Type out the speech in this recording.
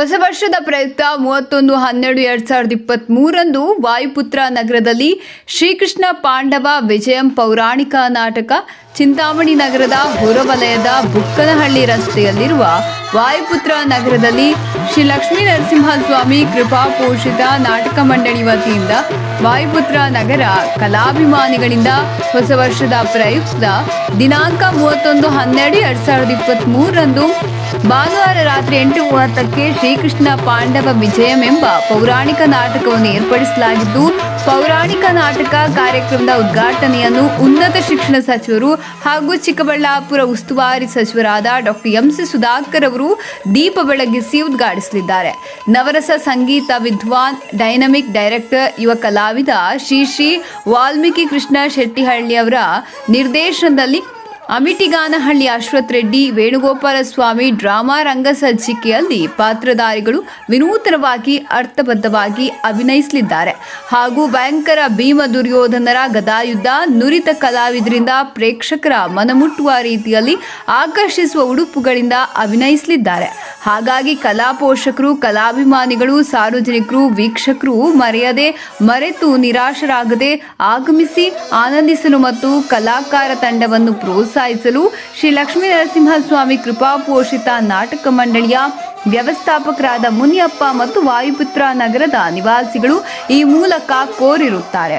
ಹೊಸ ವರ್ಷದ ಪ್ರಯುಕ್ತ ಮೂವತ್ತೊಂದು ಹನ್ನೆರಡು ಎರಡ್ ಸಾವಿರದ ಇಪ್ಪತ್ತ್ ಮೂರಂದು ವಾಯುಪುತ್ರ ನಗರದಲ್ಲಿ ಶ್ರೀಕೃಷ್ಣ ಪಾಂಡವ ವಿಜಯಂ ಪೌರಾಣಿಕ ನಾಟಕ ಚಿಂತಾಮಣಿ ನಗರದ ಹೊರವಲಯದ ಬುಕ್ಕನಹಳ್ಳಿ ರಸ್ತೆಯಲ್ಲಿರುವ ವಾಯುಪುತ್ರ ನಗರದಲ್ಲಿ ಶ್ರೀ ಲಕ್ಷ್ಮೀ ನರಸಿಂಹಸ್ವಾಮಿ ಕೃಪಾ ಪೋಷಿತ ನಾಟಕ ಮಂಡಳಿ ವತಿಯಿಂದ ವಾಯುಪುತ್ರ ನಗರ ಕಲಾಭಿಮಾನಿಗಳಿಂದ ಹೊಸ ವರ್ಷದ ಪ್ರಯುಕ್ತ ದಿನಾಂಕ ಮೂವತ್ತೊಂದು ಹನ್ನೆರಡು ಎರಡು ಸಾವಿರದ ಇಪ್ಪತ್ತ್ ಮೂರರಂದು ಭಾನುವಾರ ರಾತ್ರಿ ಎಂಟು ಮೂವತ್ತಕ್ಕೆ ಶ್ರೀಕೃಷ್ಣ ಪಾಂಡವ ವಿಜಯಂ ಎಂಬ ಪೌರಾಣಿಕ ನಾಟಕವನ್ನು ಏರ್ಪಡಿಸಲಾಗಿದ್ದು ಪೌರಾಣಿಕ ನಾಟಕ ಕಾರ್ಯಕ್ರಮದ ಉದ್ಘಾಟನೆಯನ್ನು ಉನ್ನತ ಶಿಕ್ಷಣ ಸಚಿವರು ಹಾಗೂ ಚಿಕ್ಕಬಳ್ಳಾಪುರ ಉಸ್ತುವಾರಿ ಸಚಿವರಾದ ಡಾಕ್ಟರ್ ಎಂಸಿ ಸುಧಾಕರ್ ಅವರು ದೀಪ ಬೆಳಗಿಸಿ ಉದ್ಘಾಟಿಸಲಿದ್ದಾರೆ. ನವರಸ ಸಂಗೀತ ವಿದ್ವಾನ್, ಡೈನಮಿಕ್ ಡೈರೆಕ್ಟರ್, ಯುವ ಕಲಾವಿದ ಶ್ರೀ ಶ್ರೀ ವಾಲ್ಮೀಕಿ ಕೃಷ್ಣ ಶೆಟ್ಟಿಹಳ್ಳಿ ಅವರ ನಿರ್ದೇಶನದಲ್ಲಿ ಅಮಿಟಿಗಾನಹಳ್ಳಿ ಅಶ್ವಥ್ ರೆಡ್ಡಿ ವೇಣುಗೋಪಾಲ ಸ್ವಾಮಿ ಡ್ರಾಮಾ ರಂಗಸಜ್ಜಿಕೆಯಲ್ಲಿ ಪಾತ್ರಧಾರಿಗಳು ವಿನೂತನವಾಗಿ, ಅರ್ಥಬದ್ಧವಾಗಿ ಅಭಿನಯಿಸಲಿದ್ದಾರೆ. ಹಾಗೂ ಭಯಂಕರ ಭೀಮ ದುರ್ಯೋಧನರ ಗದಾಯುದ್ಧ ನುರಿತ ಕಲಾವಿದರಿಂದ ಪ್ರೇಕ್ಷಕರ ಮನಮುಟ್ಟುವ ರೀತಿಯಲ್ಲಿ ಆಕರ್ಷಿಸುವ ಉಡುಪುಗಳಿಂದ ಅಭಿನಯಿಸಲಿದ್ದಾರೆ. ಹಾಗಾಗಿ ಕಲಾ ಪೋಷಕರು, ಕಲಾಭಿಮಾನಿಗಳು, ಸಾರ್ವಜನಿಕರು, ವೀಕ್ಷಕರು ಮರೆಯದೆ, ಮರೆತು ನಿರಾಶರಾಗದೆ ಆಗಮಿಸಿ ಆನಂದಿಸಲು ಮತ್ತು ಕಲಾಕಾರ ತಂಡವನ್ನು ಪ್ರೋತ್ಸಾಹಿಸಲು ಶ್ರೀ ಲಕ್ಷ್ಮೀ ನರಸಿಂಹಸ್ವಾಮಿ ಕೃಪಾ ನಾಟಕ ಮಂಡಳಿಯ ವ್ಯವಸ್ಥಾಪಕರಾದ ಮುನಿಯಪ್ಪ ಮತ್ತು ವಾಯುಪುತ್ರ ನಗರದ ನಿವಾಸಿಗಳು ಈ ಮೂಲಕ ಕೋರಿರುತ್ತಾರೆ.